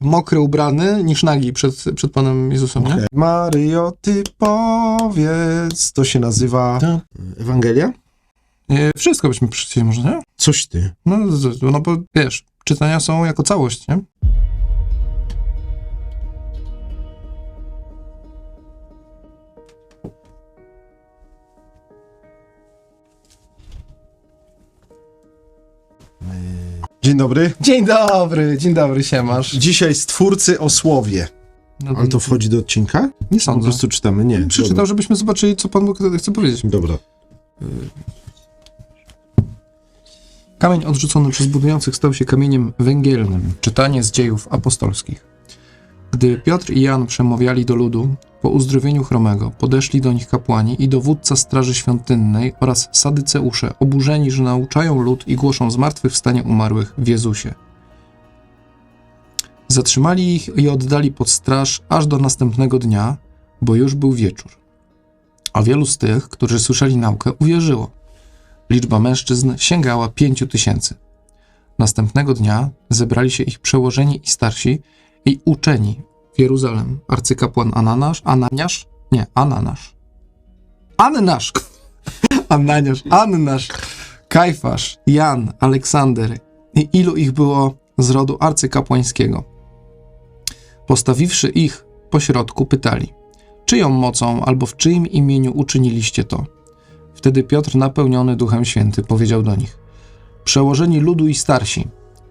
mokry ubrany niż nagi przed, przed Panem Jezusem, nie? Maryjo, ty powiedz, to się nazywa Tak. Ewangelia? E, Wszystko byśmy przeczytali może, nie? Coś ty. No, z- no bo wiesz, czytania są jako całość, nie? Dzień dobry. Dzień dobry, dzień dobry, siemasz. Dzisiaj stwórcy o słowie. No, Ale to wchodzi do odcinka? Nie Po sądzę. prostu czytamy, nie. Przeczytał, Dobra. żebyśmy zobaczyli, co Pan Bóg chce powiedzieć. Dobra. Kamień odrzucony przez budujących stał się kamieniem węgielnym. Czytanie z dziejów apostolskich. Gdy Piotr i Jan przemawiali do ludu, po uzdrowieniu chromego podeszli do nich kapłani i dowódca straży świątynnej oraz sadyceusze, oburzeni, że nauczają lud i głoszą zmartwychwstanie umarłych w Jezusie. Zatrzymali ich i oddali pod straż aż do następnego dnia, bo już był wieczór. A wielu z tych, którzy słyszeli naukę, uwierzyło. Liczba mężczyzn sięgała pięciu tysięcy. Następnego dnia zebrali się ich przełożeni i starsi i uczeni w Jeruzalem. Arcykapłan Ananasz, Ananiasz? Nie, Ananasz. Annasz! Ananiasz, Annasz, Kajfasz, Jan, Aleksander i ilu ich było z rodu arcykapłańskiego. Postawiwszy ich pośrodku, pytali, czyją mocą albo w czyim imieniu uczyniliście to? Wtedy Piotr, napełniony Duchem Święty, powiedział do nich: Przełożeni ludu i starsi,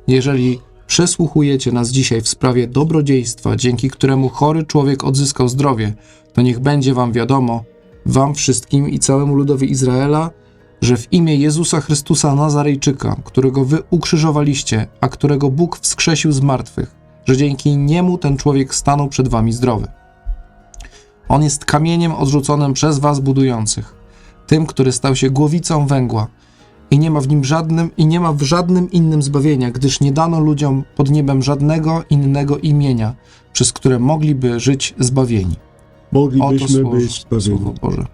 jeżeli przesłuchujecie nas dzisiaj w sprawie dobrodziejstwa, dzięki któremu chory człowiek odzyskał zdrowie, to niech będzie wam wiadomo, wam wszystkim i całemu ludowi Izraela, że w imię Jezusa Chrystusa Nazarejczyka, którego wy ukrzyżowaliście, a którego Bóg wskrzesił z martwych, że dzięki niemu ten człowiek stanął przed wami zdrowy. On jest kamieniem odrzuconym przez was budujących tym, który stał się głowicą węgła i nie ma w nim żadnym i nie ma w żadnym innym zbawienia, gdyż nie dano ludziom pod niebem żadnego innego imienia, przez które mogliby żyć zbawieni. Oto Moglibyśmy słowo, być słowo zbawieni. Boże.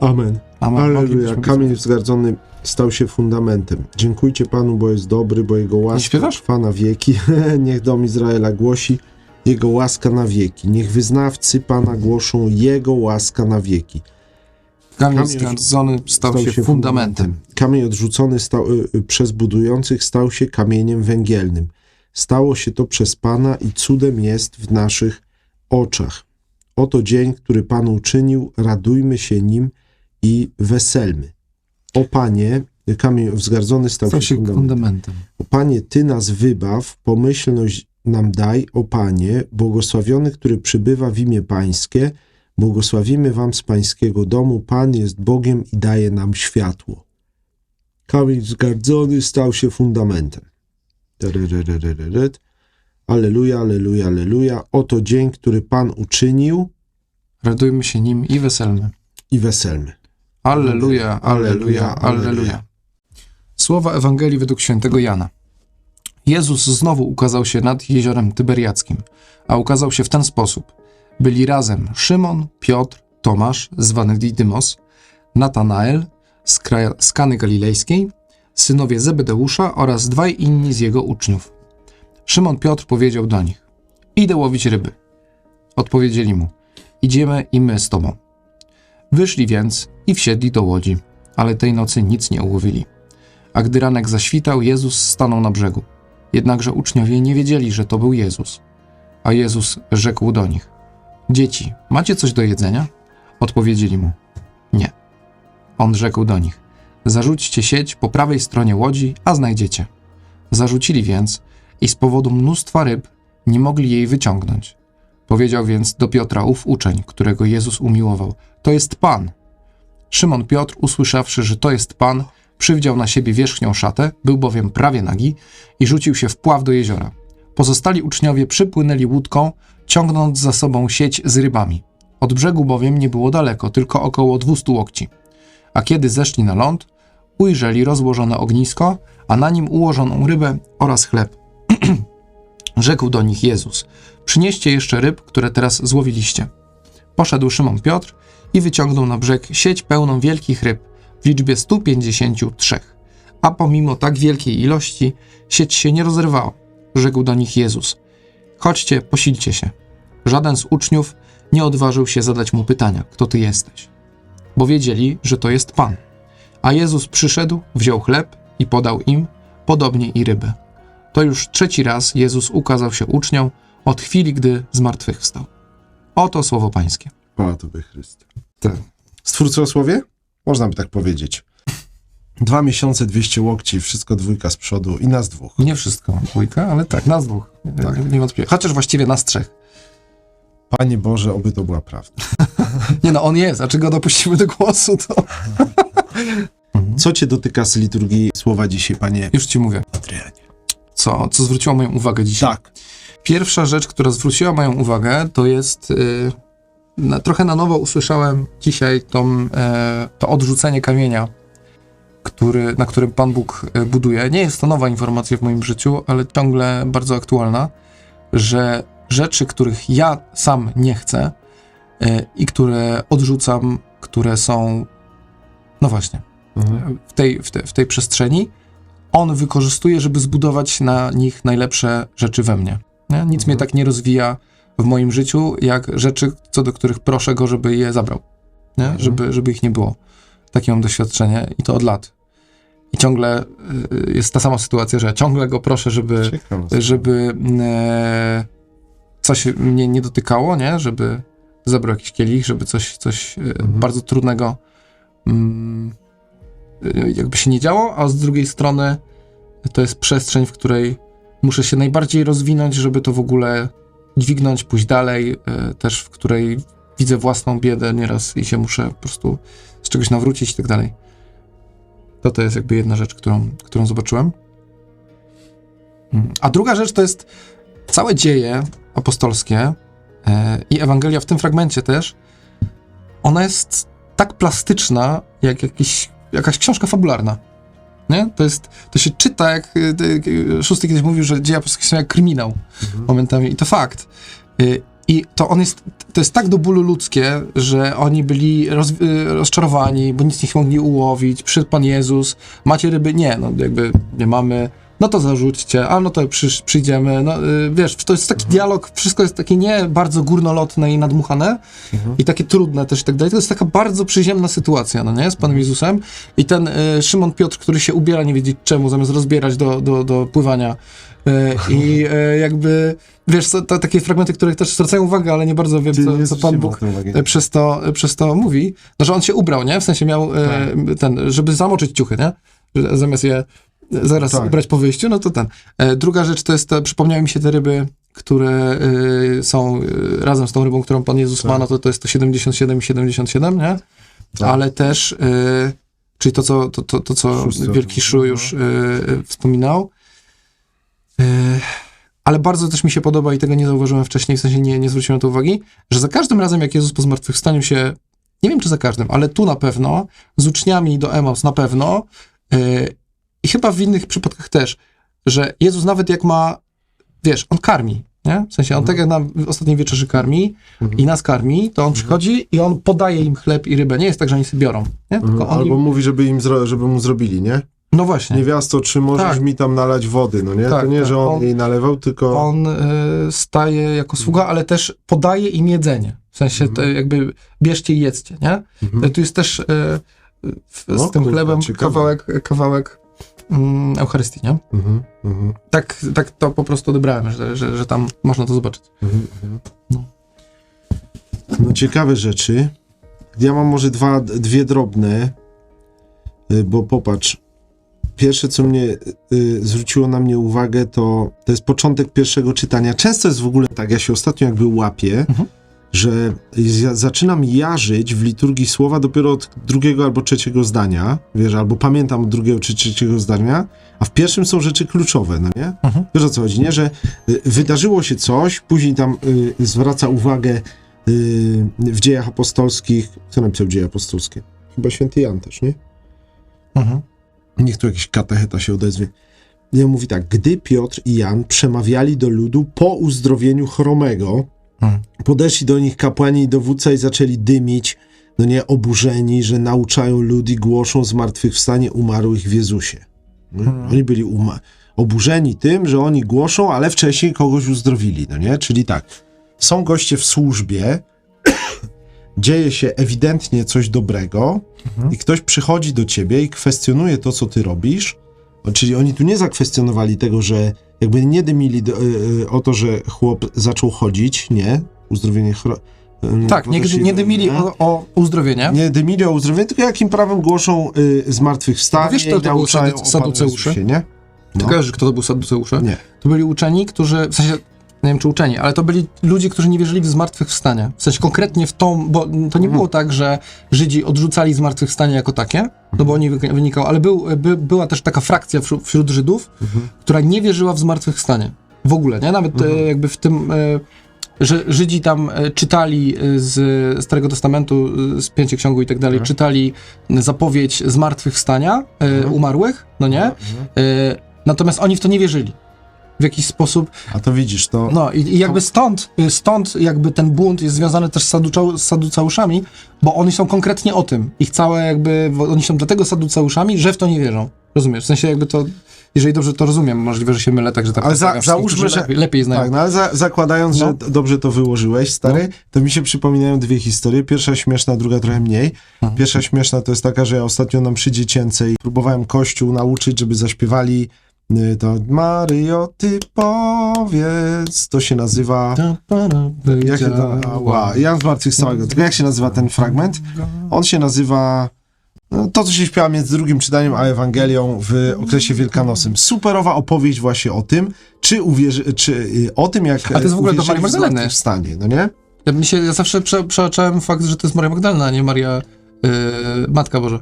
Amen. Amen. Być Kamień wzgardzony stał się fundamentem. Dziękujcie Panu, bo jest dobry, bo Jego łaska trwa na wieki. Niech dom Izraela głosi Jego łaska na wieki. Niech wyznawcy Pana głoszą Jego łaska na wieki. Kamień Kamień zgardzony stał, się fundamentem. Kamień odrzucony stał, y, y, przez budujących stał się kamieniem węgielnym. Stało się to przez Pana i cudem jest w naszych oczach. Oto dzień, który Pan uczynił, radujmy się nim i weselmy. O Panie, kamień wzgardzony stał, Stał się się fundamentem. fundamentem. O Panie, Ty nas wybaw, pomyślność nam daj, o Panie, błogosławiony, który przybywa w imię Pańskie, błogosławimy Wam z Pańskiego domu, Pan jest Bogiem i daje nam światło. Kamień wzgardzony stał się fundamentem. Aleluja, aleluja, aleluja. Oto dzień, który Pan uczynił Radujmy się nim i weselmy. i weselmy. Alleluja, alleluja, alleluja. Słowa Ewangelii według świętego Jana. Jezus znowu ukazał się nad jeziorem Tyberiackim, a ukazał się w ten sposób. Byli razem Szymon, Piotr, Tomasz, zwany Didymos, Natanael z, kraja, z Kany Galilejskiej, synowie Zebedeusza oraz dwaj inni z jego uczniów. Szymon Piotr powiedział do nich: Idę łowić ryby. Odpowiedzieli mu: Idziemy i my z tobą. Wyszli więc i wsiedli do łodzi, ale tej nocy nic nie ułowili. A gdy ranek zaświtał, Jezus stanął na brzegu. Jednakże uczniowie nie wiedzieli, że to był Jezus. A Jezus rzekł do nich: Dzieci, macie coś do jedzenia? Odpowiedzieli mu: Nie. On rzekł do nich: Zarzućcie sieć po prawej stronie łodzi, a znajdziecie. Zarzucili więc i z powodu mnóstwa ryb nie mogli jej wyciągnąć. Powiedział więc do Piotra ów uczeń, którego Jezus umiłował: To jest Pan. Szymon Piotr, usłyszawszy, że to jest Pan, przywdział na siebie wierzchnią szatę, był bowiem prawie nagi i rzucił się w pław do jeziora. Pozostali uczniowie przypłynęli łódką, ciągnąc za sobą sieć z rybami. Od brzegu bowiem nie było daleko, tylko około 200 łokci. A kiedy zeszli na ląd, ujrzeli rozłożone ognisko, a na nim ułożoną rybę oraz chleb. Rzekł do nich Jezus: Przynieście jeszcze ryb, które teraz złowiliście. Poszedł Szymon Piotr i wyciągnął na brzeg sieć pełną wielkich ryb w liczbie 153. A pomimo tak wielkiej ilości, sieć się nie rozrywała. Rzekł do nich Jezus: Chodźcie, posilcie się. Żaden z uczniów nie odważył się zadać mu pytania, kto ty jesteś, bo wiedzieli, że to jest Pan. A Jezus przyszedł, wziął chleb i podał im, podobnie i rybę. To już trzeci raz Jezus ukazał się uczniom od chwili, gdy zmartwychwstał. Oto słowo Pańskie. Chwała Tobie, Chryste. Tak. Stwórcosłowie? Można by tak powiedzieć. Dwa miesiące, 200 łokci, wszystko dwójka z przodu i nas dwóch. Nie wszystko, dwójka, ale tak, nas dwóch. Tak. Niewątpliwie. Chociaż właściwie nas trzech. Panie Boże, oby to była prawda. Nie no, on jest, a czy go dopuścimy do głosu, to... Co Cię dotyka z liturgii słowa dzisiaj, Panie Już ci mówię. Adrianie? Co, co zwróciło moją uwagę dzisiaj? Tak. Pierwsza rzecz, która zwróciła moją uwagę, to jest... y, na, trochę na nowo usłyszałem dzisiaj tą, e, to odrzucenie kamienia, który, na którym Pan Bóg e, buduje. Nie jest to nowa informacja w moim życiu, ale ciągle bardzo aktualna, że rzeczy, których ja sam nie chcę e, i które odrzucam, które są... No właśnie, Mhm. w tej, w, te, w tej przestrzeni, on wykorzystuje, żeby zbudować na nich najlepsze rzeczy we mnie. Nie? Nic Mhm. mnie tak nie rozwija w moim życiu, jak rzeczy, co do których proszę go, żeby je zabrał. Mhm. Żeby, żeby ich nie było. Takie mam doświadczenie i to od lat. I ciągle y, jest ta sama sytuacja, że ciągle go proszę, żeby, Ciekawe. żeby e, coś mnie nie dotykało, nie? Żeby zabrał jakiś kielich, żeby coś, coś e, Mhm. bardzo trudnego mm, e, jakby się nie działo, a z drugiej strony to jest przestrzeń, w której muszę się najbardziej rozwinąć, żeby to w ogóle dźwignąć, pójść dalej, też w której widzę własną biedę nieraz i się muszę po prostu z czegoś nawrócić i tak dalej. To to jest jakby jedna rzecz, którą, którą zobaczyłem. Mm. A druga rzecz to jest całe dzieje apostolskie e, i Ewangelia w tym fragmencie też. Ona jest tak plastyczna, jak jakiś, jakaś książka fabularna. Nie? To, jest, to się czyta, jak y, y, Szósty kiedyś mówił, że dzieje apostolskie są jak kryminał Mhm. momentami i to fakt. I to on jest, to jest tak do bólu ludzkie, że oni byli roz, y, rozczarowani, bo nic nie mogli ułowić, przyszedł Pan Jezus, macie ryby? Nie, no jakby nie mamy, no to zarzućcie, a no to przysz, przyjdziemy, no y, wiesz, to jest taki dialog, wszystko jest takie nie bardzo górnolotne i nadmuchane Mhm. i takie trudne też i tak dalej, to jest taka bardzo przyziemna sytuacja, no nie, z Panem Jezusem. I ten y, Szymon Piotr, który się ubiera nie wiedzieć czemu, zamiast rozbierać do, do, do pływania i y, jakby, wiesz, to, to takie fragmenty, które też zwracają uwagę, ale nie bardzo wiem, co, co Pan Bóg e, przez to, e, przez to mówi, no, że on się ubrał, nie? W sensie miał e, Tak. ten, żeby zamoczyć ciuchy, nie? Zamiast je e, zaraz Tak. ubrać po wyjściu, no to ten. E, druga rzecz to jest, to, przypomniały mi się te ryby, które e, są e, razem z tą rybą, którą Pan Jezus ma, Tak. no to to jest to 77 i 77, nie? Tak. Ale też, e, czyli to, co, to, to, to, co. Wielki Szu już e, e, wspominał, e, ale bardzo też mi się podoba i tego nie zauważyłem wcześniej, w sensie nie, nie zwróciłem na to uwagi, że za każdym razem, jak Jezus po zmartwychwstaniu się, nie wiem czy za każdym, ale tu na pewno, z uczniami do Emaus na pewno yy, i chyba w innych przypadkach też, że Jezus nawet jak ma, wiesz, on karmi, nie? W sensie on tak jak nam w ostatniej wieczerzy karmi Mhm. i nas karmi, to on przychodzi i on podaje im chleb i rybę. Nie jest tak, że oni sobie biorą, nie? Tylko Mhm. on Albo im, mówi, żeby im żeby mu zrobili, nie? No właśnie. Niewiasto, czy możesz Tak. mi tam nalać wody, no nie? Tak, to nie, tak. że on, On- jej nalewał, tylko... on y, staje jako sługa, ale też podaje im jedzenie. W sensie Mhm. to jakby bierzcie i jedzcie, nie? Y, Tu jest też y, w, No, z tym kurde, chlebem ciekawe. kawałek, kawałek mm, Eucharystii, nie? Mhm, mhm, Tak, tak to po prostu odebrałem, że, że, że tam można to zobaczyć. mhm. No. No ciekawe rzeczy. Ja mam może dwa, dwie drobne, bo popatrz. Pierwsze, co mnie y, zwróciło na mnie uwagę, to, to jest początek pierwszego czytania. Często jest w ogóle tak, ja się ostatnio jakby łapię, Mhm. że ja zaczynam jarzyć w liturgii słowa dopiero od drugiego albo trzeciego zdania, wiesz, albo pamiętam od drugiego czy trzeciego zdania, a w pierwszym są rzeczy kluczowe, no nie? Mhm. Wiesz o co chodzi, nie? Że y, wydarzyło się coś, później tam y, zwraca uwagę y, w dziejach apostolskich. Kto napisał dzieje apostolskie? Chyba święty Jan też, nie? Mhm. Niech tu jakiś katecheta się odezwie. Nie mówi tak, gdy Piotr i Jan przemawiali do ludu po uzdrowieniu chromego, Mhm. podeszli do nich kapłani i dowódca i zaczęli dymić, no nie, oburzeni, że nauczają lud i głoszą zmartwychwstanie umarłych w Jezusie. Nie? Mhm. Oni byli uma- oburzeni tym, że oni głoszą, ale wcześniej kogoś uzdrowili, no nie? Czyli tak, są goście w służbie, dzieje się ewidentnie coś dobrego i ktoś przychodzi do ciebie i kwestionuje to, co ty robisz, czyli oni tu nie zakwestionowali tego, że jakby nie dymili do, y, y, o to, że chłop zaczął chodzić, nie? Uzdrowienie chro... y, Tak, nie, nie dymili nie? o, o uzdrowienie. Nie dymili o uzdrowieniu, tylko jakim prawem głoszą y, zmartwychwstanie Wiesz, kto i to był saduceusze? Jezusie, nie? Ty No. kojarzysz, kto to był Saduceusze? Nie. To byli uczeni, którzy, w sensie, nie wiem czy uczeni, ale to byli ludzie, którzy nie wierzyli w zmartwychwstanie. W sensie konkretnie w tą, bo to nie Mhm. było tak, że Żydzi odrzucali zmartwychwstanie jako takie, no bo oni wynikało, ale był, by, była też taka frakcja wśród, wśród Żydów, Mhm. która nie wierzyła w zmartwychwstanie. W ogóle, nie? Nawet Mhm. e, jakby w tym, e, że Żydzi tam e, czytali z Starego Testamentu, z Pięcioksiągu i tak dalej, Mhm. czytali zapowiedź zmartwychwstania Mhm. umarłych, no nie? Mhm. Natomiast oni w to nie wierzyli. W jakiś sposób. A to widzisz, to... No i, i jakby stąd, stąd jakby ten bunt jest związany też z, saducau, z saduceuszami, bo oni są konkretnie o tym. Ich całe jakby, oni są dlatego saduceuszami, że w to nie wierzą. Rozumiesz? W sensie jakby to, jeżeli dobrze to rozumiem, możliwe, że się mylę, także tak Ale za- załóżmy, że- lepiej, lepiej znają. Tak, no ale za, zakładając, No. że dobrze to wyłożyłeś, stary, to mi się przypominają dwie historie. Pierwsza śmieszna, druga trochę mniej. Mhm. Pierwsza śmieszna to jest taka, że ja ostatnio na mszy dziecięcej próbowałem kościół nauczyć, żeby zaśpiewali y, to Maryjo, ty powiedz, to się nazywa... Ta Jak się wydziała. Ła, Jan Zmartwychwstałego. Tylko jak się nazywa ten fragment? On się nazywa... no, To, co się śpiewa między drugim czytaniem a Ewangelią w okresie wielkanocnym. Superowa opowieść właśnie o tym, czy uwierzy, czy y, o tym, jak A to jest w ogóle do Marii w Magdaleny. zmartwychwstanie, no nie? Ja, mi się, ja zawsze prze, przeoczałem fakt, że to jest Maria Magdalena, a nie Maria yy, Matka Boża.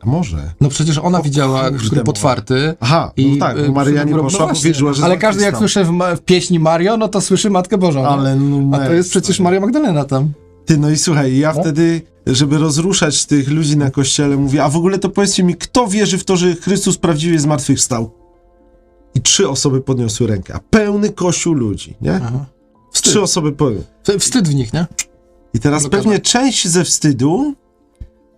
A może. No przecież ona O widziała sklep mowa. otwarty. Aha, I, no tak, y, bo Maryja nie no poszła, wierzyła, że Ale każdy jak słyszy w, w pieśni Mario, no to słyszy Matkę Bożą. Ale A numer, to jest przecież. Maria Magdalena tam. Ty, no i słuchaj, ja No. wtedy, żeby rozruszać tych ludzi na kościele, mówię, a w ogóle to powiedzcie mi, kto wierzy w to, że Chrystus prawdziwie zmartwychwstał? I trzy osoby podniosły rękę, a pełny kościół ludzi, nie? Aha. Wstyd. Trzy osoby podniosły. Wstyd w nich, nie? I teraz Blokada. pewnie część ze wstydu,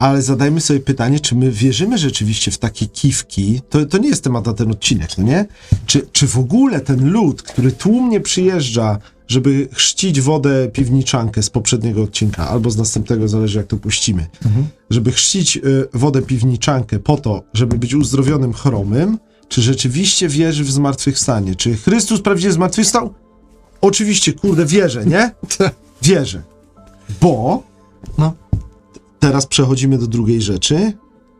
ale zadajmy sobie pytanie, czy my wierzymy rzeczywiście w takie kiwki? To, to nie jest temat na ten odcinek, no nie? Czy, czy w ogóle ten lud, który tłumnie przyjeżdża, żeby chrzcić wodę piwniczankę z poprzedniego odcinka, albo z następnego, zależy jak to puścimy, żeby chrzcić y, wodę piwniczankę po to, żeby być uzdrowionym chromym, czy rzeczywiście wierzy w zmartwychwstanie? Czy Chrystus prawdziwie zmartwychwstał? Oczywiście, kurde, wierzę, nie? Wierzę. Bo No. Teraz przechodzimy do drugiej rzeczy,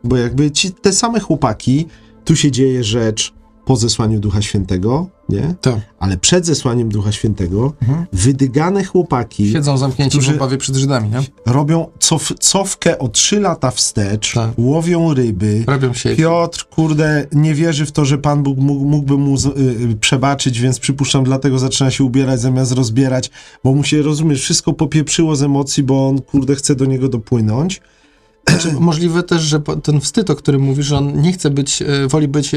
bo jakby ci te same chłopaki, tu się dzieje rzecz po zesłaniu Ducha Świętego, nie? To. Ale przed zesłaniem Ducha Świętego Mhm. wydygane chłopaki Siedzą zamknięci w obawie przed Żydami, nie? robią cof, cofkę o trzy lata wstecz, Tak. łowią ryby. Robią sieć. Piotr, kurde, nie wierzy w to, że Pan Bóg mógł, mógłby mu z, y, y, przebaczyć, więc przypuszczam, dlatego zaczyna się ubierać zamiast rozbierać, bo mu się, rozumiesz, wszystko popieprzyło z emocji, bo on, kurde, chce do niego dopłynąć. Znaczy, możliwe też, że ten wstyd, o którym mówisz, że on nie chce być, e, woli być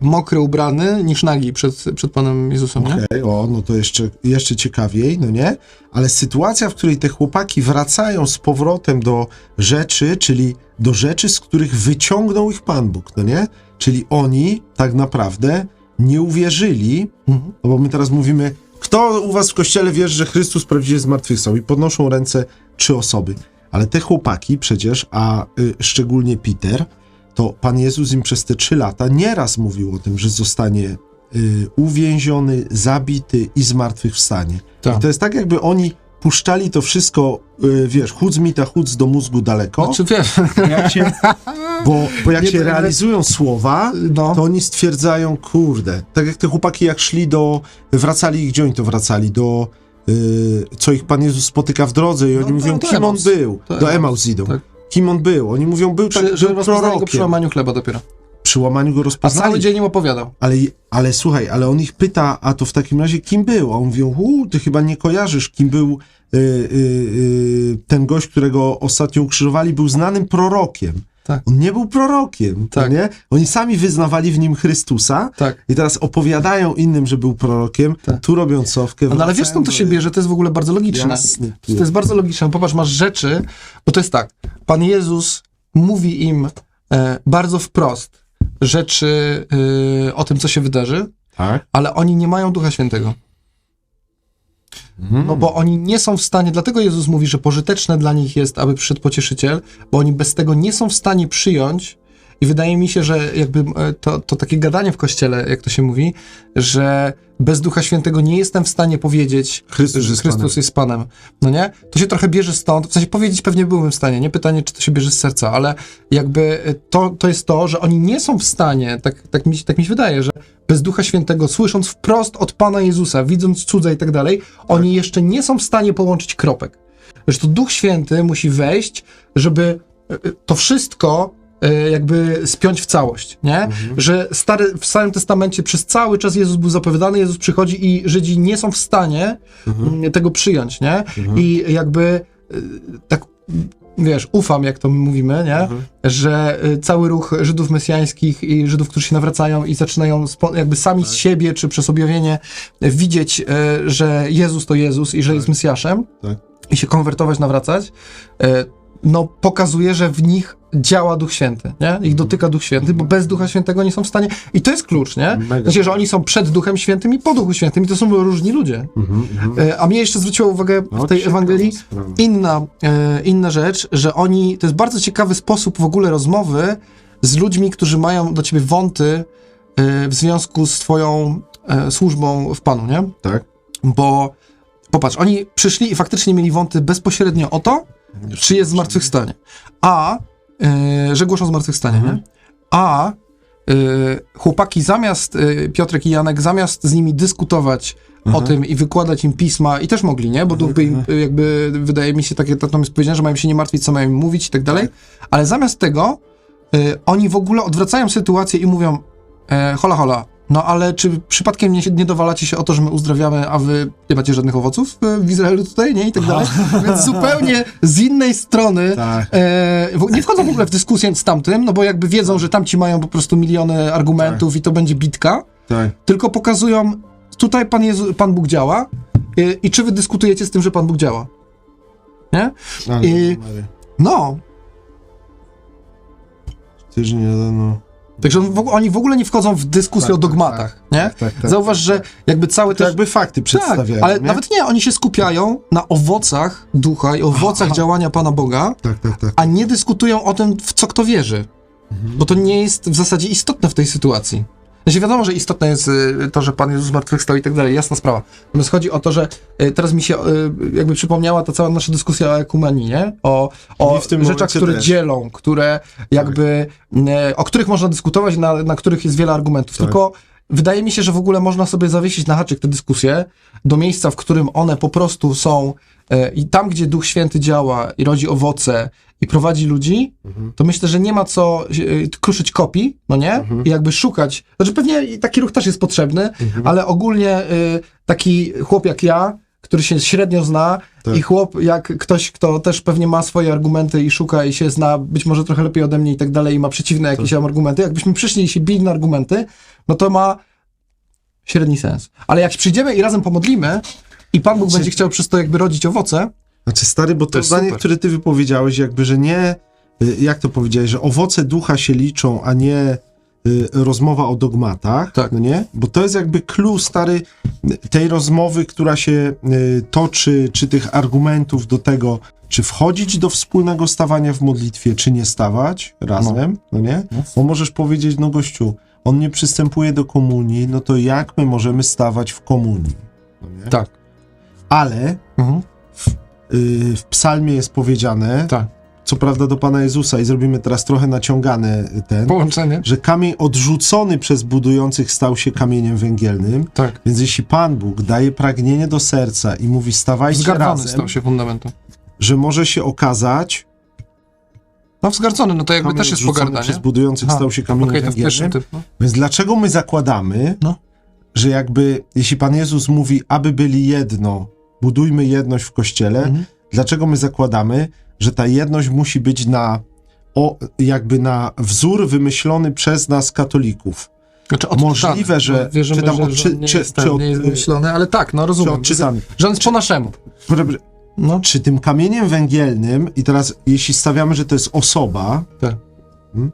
mokry ubrany niż nagi przed, przed Panem Jezusem, nie? Okej, o, no to jeszcze, jeszcze ciekawiej, no nie? Ale sytuacja, w której te chłopaki wracają z powrotem do rzeczy, czyli do rzeczy, z których wyciągnął ich Pan Bóg, no nie? Czyli oni tak naprawdę nie uwierzyli, Mhm. no bo my teraz mówimy, kto u was w kościele wierzy, że Chrystus prawdziwie zmartwychwstał? I podnoszą ręce trzy osoby. Ale te chłopaki przecież, a y, szczególnie Peter, to Pan Jezus im przez te trzy lata nieraz mówił o tym, że zostanie y, uwięziony, zabity i zmartwychwstanie. Tak. I to jest tak, jakby oni puszczali to wszystko, y, wiesz, chód z mita, chód do mózgu daleko, Znaczy, wiesz, jak się, bo, bo jak Nie, się realizują słowa, no, to oni stwierdzają, kurde, tak jak te chłopaki jak szli do, wracali, gdzie oni to wracali, do, y, co ich Pan Jezus spotyka w drodze i oni No, mówią, kim on był, Do Emaus idą, tak. Kim on był, oni mówią, był tak, przy, że był rozpoznali go prorokiem, przy łamaniu chleba dopiero. przy łamaniu go A rozpoznali, cały dzień im opowiadał. ale, ale słuchaj, ale on ich pyta, a to w takim razie kim był? A on mówią, u, ty chyba nie kojarzysz, kim był y, y, y, ten gość, którego ostatnio ukrzyżowali, był znanym prorokiem. Tak. On nie był prorokiem, Tak. nie? Oni sami wyznawali w nim Chrystusa Tak. i teraz opowiadają innym, że był prorokiem, Tak. tu robią cofkę. No, ale wiesz, skąd to się bierze? To jest w ogóle bardzo logiczne. Jasny. To jest bardzo logiczne. Popatrz, masz rzeczy, bo to jest tak. Pan Jezus mówi im e, bardzo wprost. rzeczy y, o tym, co się wydarzy, Tak? ale oni nie mają Ducha Świętego. Mhm. No bo oni nie są w stanie, dlatego Jezus mówi, że pożyteczne dla nich jest, aby przyszedł pocieszyciel, bo oni bez tego nie są w stanie przyjąć. I wydaje mi się, że jakby e, to, to takie gadanie w kościele, jak to się mówi, że bez Ducha Świętego nie jestem w stanie powiedzieć, Chrystus że jest Chrystus Panem. jest Panem. No nie? To się trochę bierze stąd. W sensie powiedzieć pewnie byłbym w stanie, nie pytanie, czy to się bierze z serca, ale jakby e, to, to jest to, że oni nie są w stanie, tak, tak, mi, się- tak mi się wydaje, że bez Ducha Świętego, słysząc wprost od Pana Jezusa, widząc cudze i tak dalej, oni jeszcze nie są w stanie połączyć kropek. Że to Duch Święty musi wejść, żeby e, e, to wszystko jakby spiąć w całość, nie? Że stary, w Starym Testamencie przez cały czas Jezus był zapowiadany, Jezus przychodzi i Żydzi nie są w stanie mm, tego przyjąć, nie? I jakby e, tak, wiesz, ufam, jak to my mówimy, nie? Że e, cały ruch Żydów mesjańskich i Żydów, którzy się nawracają i zaczynają jakby sami z siebie, czy przez objawienie e, widzieć, e, że Jezus to Jezus i że jest Mesjaszem Tak. i się konwertować, nawracać, e, no pokazuje, że w nich działa Duch Święty, nie? Ich dotyka Duch Święty, bo bez Ducha Świętego nie są w stanie... I to jest klucz, nie? Mega. Znaczy, że oni są przed Duchem Świętym i po Duchu Świętym i to są różni ludzie. Mhm, mhm. E, A mnie jeszcze zwróciła uwagę No, w tej ciekawa Ewangelii inna, e, inna rzecz, że oni, to jest bardzo ciekawy sposób w ogóle rozmowy z ludźmi, którzy mają do ciebie wąty e, w związku z twoją służbą w Panu, nie? Tak? Bo popatrz, oni przyszli i faktycznie mieli wąty bezpośrednio o to, czy jest zmartwychwstanie. A, e, że głoszą zmartwychwstanie, Mhm. nie? A e, chłopaki zamiast, e, Piotrek i Janek, zamiast z nimi dyskutować o Mhm. tym i wykładać im pisma, i też mogli, nie? Bo duch by im, e, jakby, wydaje mi się, takie, tam jest powiedziane, że mają się nie martwić, co mają im mówić i tak dalej, ale zamiast tego e, oni w ogóle odwracają sytuację i mówią, e, hola, hola, no ale czy przypadkiem nie, nie dowalacie się o to, że my uzdrawiamy, a wy nie macie żadnych owoców e, w Izraelu tutaj, nie? I tak dalej. Więc zupełnie z innej strony Tak. e, nie wchodzą w ogóle w dyskusję z tamtym, no bo jakby wiedzą, że tamci mają po prostu miliony argumentów i to będzie bitka, Tak. tylko pokazują, tutaj Pan, Jezu, Pan Bóg działa e, i czy wy dyskutujecie z tym, że Pan Bóg działa? Nie? Ale, Mary, No. tydzień niedawno. Także w, oni w ogóle nie wchodzą w dyskusję Tak, o tak, dogmatach, nie? Tak, tak, tak. Zauważ, że jakby cały To też... jakby fakty Tak, przedstawiają, ale nie? nawet nie, oni się skupiają na owocach ducha i owocach działania Pana Boga, Tak, tak, tak. a nie dyskutują o tym, w co kto wierzy. Mhm. Bo to nie jest w zasadzie istotne w tej sytuacji. Znaczy wiadomo, że istotne jest y, to, że Pan Jezus zmartwychwstał i tak dalej, jasna sprawa. Natomiast chodzi o to, że y, teraz mi się y, jakby przypomniała ta cała nasza dyskusja o ekumenii, nie? O, o rzeczach, które też. dzielą, które jakby, y, o których można dyskutować, na, na których jest wiele argumentów. Tak. Tylko wydaje mi się, że w ogóle można sobie zawiesić na haczyk te dyskusje do miejsca, w którym one po prostu są i tam, gdzie Duch Święty działa i rodzi owoce i prowadzi ludzi, Mhm. to myślę, że nie ma co y, kruszyć kopii, no nie? Mhm. I jakby szukać. Znaczy pewnie taki ruch też jest potrzebny, Mhm. ale ogólnie y, taki chłop jak ja, który się średnio zna Tak. i chłop jak ktoś, kto też pewnie ma swoje argumenty i szuka i się zna być może trochę lepiej ode mnie i tak dalej i ma przeciwne jakieś Tak. argumenty, jakbyśmy przyszli i się bili na argumenty, no to ma średni sens. Ale jak przyjdziemy i razem pomodlimy i Pan Bóg będzie chciał przez to jakby rodzić owoce, Znaczy, stary, bo to, jest zdanie, super. które ty wypowiedziałeś, jakby, że nie, y, jak to powiedziałeś, że owoce ducha się liczą, a nie y, rozmowa o dogmatach, Tak. no nie? Bo to jest jakby clue, stary, tej rozmowy, która się y, toczy, czy tych argumentów do tego, czy wchodzić do wspólnego stawania w modlitwie, czy nie stawać razem, no, nie? No. Bo możesz powiedzieć, no gościu, on nie przystępuje do komunii, no to jak my możemy stawać w komunii? No tak. Ale Mhm. Y, w psalmie jest powiedziane, Tak. co prawda do Pana Jezusa i zrobimy teraz trochę naciągany ten, Połączenie? że kamień odrzucony przez budujących stał się kamieniem węgielnym, Tak. więc jeśli Pan Bóg daje pragnienie do serca i mówi stawajcie Wzgardzony razem, stał się fundamentem. że może się okazać, No wzgardzony, no to jakby też jest odrzucony pogarda, przez budujących Aha, stał się kamieniem pierwszym węgielnym, typ, no. więc dlaczego my zakładamy, No. że jakby, jeśli Pan Jezus mówi, aby byli jedno, budujmy jedność w Kościele, Mhm. dlaczego my zakładamy, że ta jedność musi być na, o, jakby na wzór wymyślony przez nas katolików. Znaczy Możliwe, że- Bo Wierzymy, czy tam że, od- czy- czy- jest, czy ten, od- nie jest wymyślony, ale tak, no Czy rozumiem. odczytamy. Że on jest po naszemu. No. Czy tym kamieniem węgielnym, i teraz jeśli stawiamy, że to jest osoba, Tak. hmm,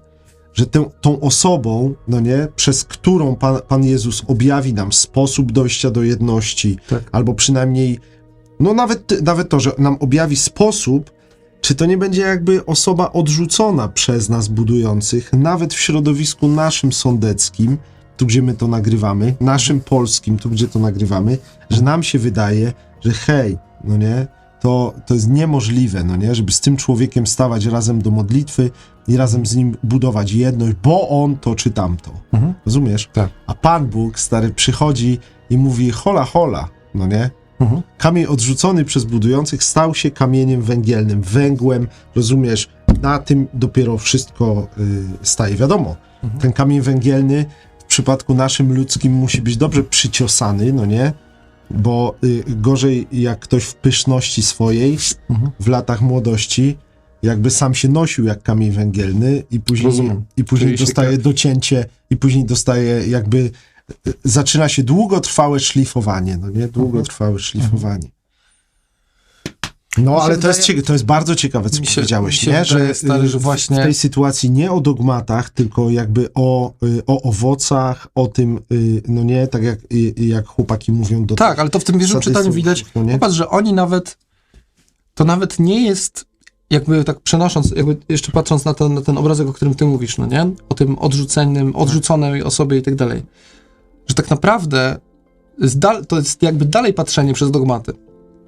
że tę, tą osobą, no nie, przez którą Pan, Pan Jezus objawi nam sposób dojścia do jedności, Tak. albo przynajmniej, no nawet, nawet to, że nam objawi sposób, czy to nie będzie jakby osoba odrzucona przez nas budujących, nawet w środowisku naszym sądeckim, tu gdzie my to nagrywamy, naszym polskim, tu gdzie to nagrywamy, że nam się wydaje, że hej, no nie, to, to jest niemożliwe, no nie, żeby z tym człowiekiem stawać razem do modlitwy i razem z nim budować jedność, bo on to czy tamto. Mhm. Rozumiesz? Tak. A Pan Bóg, stary, przychodzi i mówi hola, hola, no nie? Mhm. Kamień odrzucony przez budujących stał się kamieniem węgielnym, węgłem, rozumiesz? Na tym dopiero wszystko y, staje. Wiadomo, Mhm. ten kamień węgielny w przypadku naszym ludzkim musi być dobrze przyciosany, no nie? Bo y, gorzej jak ktoś w pyszności swojej, Mhm. w latach młodości, jakby sam się nosił jak kamień węgielny i później, Rozumiem. i później Czyli dostaje docięcie i później dostaje jakby zaczyna się długotrwałe szlifowanie, no nie? Długotrwałe szlifowanie. No, ale to jest, to jest bardzo ciekawe, co Mi się- powiedziałeś, mi nie? wydaje, Że stary, y, że w- właśnie- w tej sytuacji nie o dogmatach, tylko jakby o, y, o owocach, o tym, y, no nie, tak jak, y, jak chłopaki mówią do Tak, ale to w tym statystów, czytaniu widać, no nie? popatrz, że oni nawet, to nawet nie jest, jakby tak przenosząc, jakby jeszcze patrząc na ten, na ten obrazek, o którym ty mówisz, no nie? O tym odrzuconym, odrzuconej osobie i tak dalej. Że tak naprawdę to jest jakby dalej patrzenie przez dogmaty,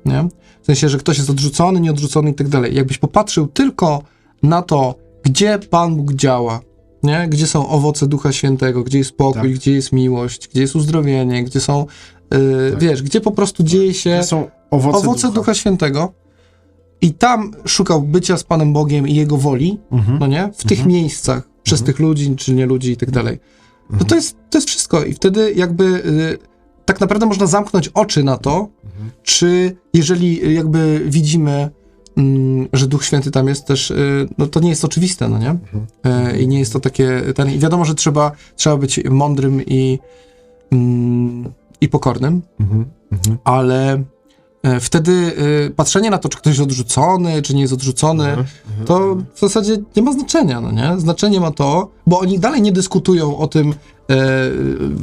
nie? W sensie, że ktoś jest odrzucony, nieodrzucony i tak dalej. Jakbyś popatrzył tylko na to, gdzie Pan Bóg działa, nie? Gdzie są owoce Ducha Świętego, gdzie jest pokój, Tak. gdzie jest miłość, gdzie jest uzdrowienie, gdzie są, yy, Tak. wiesz, gdzie po prostu dzieje się To są owoce, owoce Ducha. Świętego i tam szukał bycia z Panem Bogiem i Jego woli, Mhm. no nie? W tych miejscach, przez tych ludzi, czy nie ludzi i tak dalej. No to jest, to jest wszystko i wtedy jakby y, tak naprawdę można zamknąć oczy na to, Mhm. czy jeżeli y, jakby widzimy, mm, że Duch Święty tam jest też, y, no to nie jest oczywiste, no nie? Mhm. Y, I nie jest to takie, ten, i wiadomo, że trzeba, trzeba być mądrym i, mm, i pokornym, Mhm. Ale e, wtedy e, patrzenie na to, czy ktoś jest odrzucony, czy nie jest odrzucony, Mhm. to w zasadzie nie ma znaczenia, no nie? Znaczenie ma to, bo oni dalej nie dyskutują o tym, e,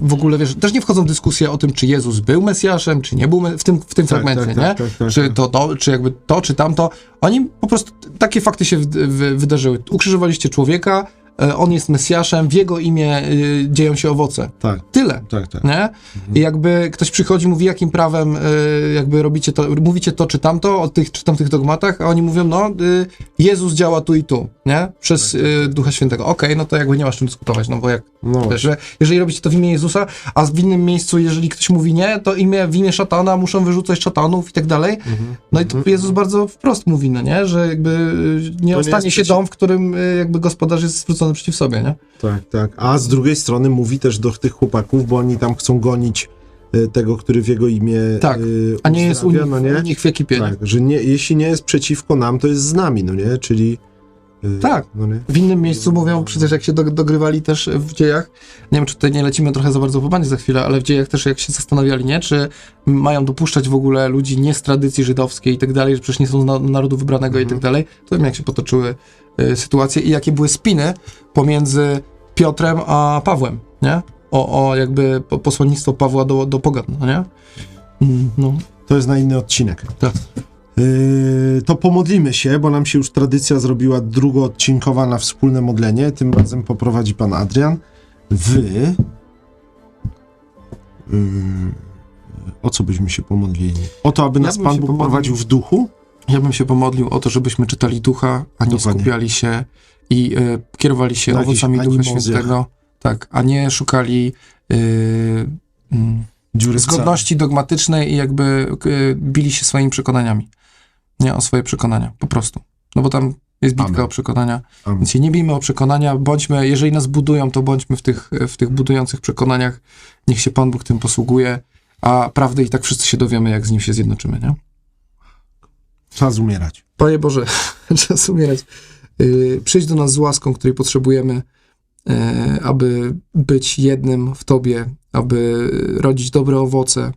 w ogóle, wiesz, też nie wchodzą w dyskusję o tym, czy Jezus był Mesjaszem, czy nie był w tym, w tym Tak, fragmencie, tak, nie? tak, tak, tak, czy tak. to, to, czy jakby to, czy tamto. Oni po prostu, takie fakty się wy, wy, wydarzyły. Ukrzyżowaliście człowieka, e, on jest Mesjaszem, w jego imię e, dzieją się owoce. Tak, Tyle tak, tak. nie? I jakby ktoś przychodzi, mówi jakim prawem y, jakby robicie to, mówicie to czy tamto, o tych czy tamtych dogmatach, a oni mówią, no y, Jezus działa tu i tu, nie? Przez Tak, y, Ducha Świętego. Okej, no to jakby nie masz czym dyskutować, no bo jak, No, wiesz, że jeżeli robicie to w imię Jezusa, a w innym miejscu, jeżeli ktoś mówi nie, to imię, w imię szatana muszą wyrzucać szatanów i tak dalej. Mhm. No i to Jezus bardzo wprost mówi, no nie? Że jakby y, nie nie ostanie jest się przeciw- dom, w którym y, jakby gospodarz jest zwrócony przeciw sobie, nie? tak, tak. A z drugiej strony mówi też do tych chłopaków, bo oni tam chcą gonić e, tego, który w jego imię Tak, e, A nie jest u nich, no nie? u nich w ekipie, nie? Tak, że nie, jeśli nie jest przeciwko nam, to jest z nami, no nie? Czyli Tak. No? W innym miejscu mówią, przecież jak się do, dogrywali też w dziejach, nie wiem, czy tutaj nie lecimy trochę za bardzo w opanie za chwilę, ale w dziejach też jak się zastanawiali, nie, czy mają dopuszczać w ogóle ludzi nie z tradycji żydowskiej i tak dalej, że przecież nie są z na, narodu wybranego i tak dalej, to wiem, jak się potoczyły y, sytuacje i jakie były spiny pomiędzy Piotrem a Pawłem, nie? O, o jakby po- posłannictwo Pawła do, do pogan, no nie? Mm, No, To jest na inny odcinek. tak. Yy, to pomodlimy się, bo nam się już tradycja zrobiła drugoodcinkowa na wspólne modlenie. Tym razem poprowadzi pan Adrian. Wy. Yy, o co byśmy się pomodlili? O to, aby Ja nas bym Pan Bóg pomodlił- prowadził w duchu? Ja bym się pomodlił o to, żebyśmy czytali ducha, a nie Dokładnie. skupiali się i e, kierowali się Na owocami Ducha. Świętego. Tak, a nie szukali Dziury w zgodności dogmatycznej i jakby e, bili się swoimi przekonaniami. Nie o swoje przekonania, po prostu. No bo tam jest bitka Amen. o przekonania. Amen. Więc się nie bijmy o przekonania, bądźmy, jeżeli nas budują, to bądźmy w tych, w tych budujących przekonaniach. Niech się Pan Bóg tym posługuje, a prawdy i tak wszyscy się dowiemy, jak z nim się zjednoczymy, nie? Czas umierać. Panie Boże, czas umierać. Yy, przyjdź do nas z łaską, której potrzebujemy, yy, aby być jednym w Tobie, aby rodzić dobre owoce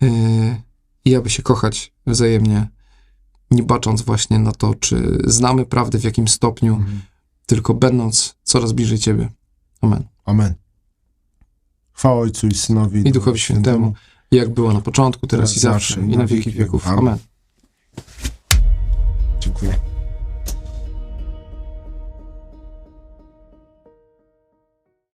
yy, i aby się kochać wzajemnie, nie bacząc właśnie na to, czy znamy prawdę w jakim stopniu, mhm. tylko będąc coraz bliżej Ciebie. Amen. Amen. Chwała Ojcu i Synowi i Duchowi Świętemu, jak było na początku, teraz, teraz i zawsze, i na wieki wieków. Amen. Dziękuję.